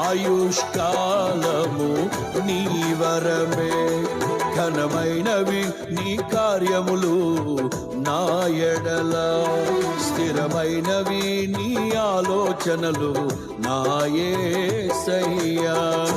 ఆయుష్కాలము నీ వరమే. ఘనమైనవి నీ కార్యములు నా ఎడల. స్థిరమైనవి నీ ఆలోచనలు నాయే సయ్యా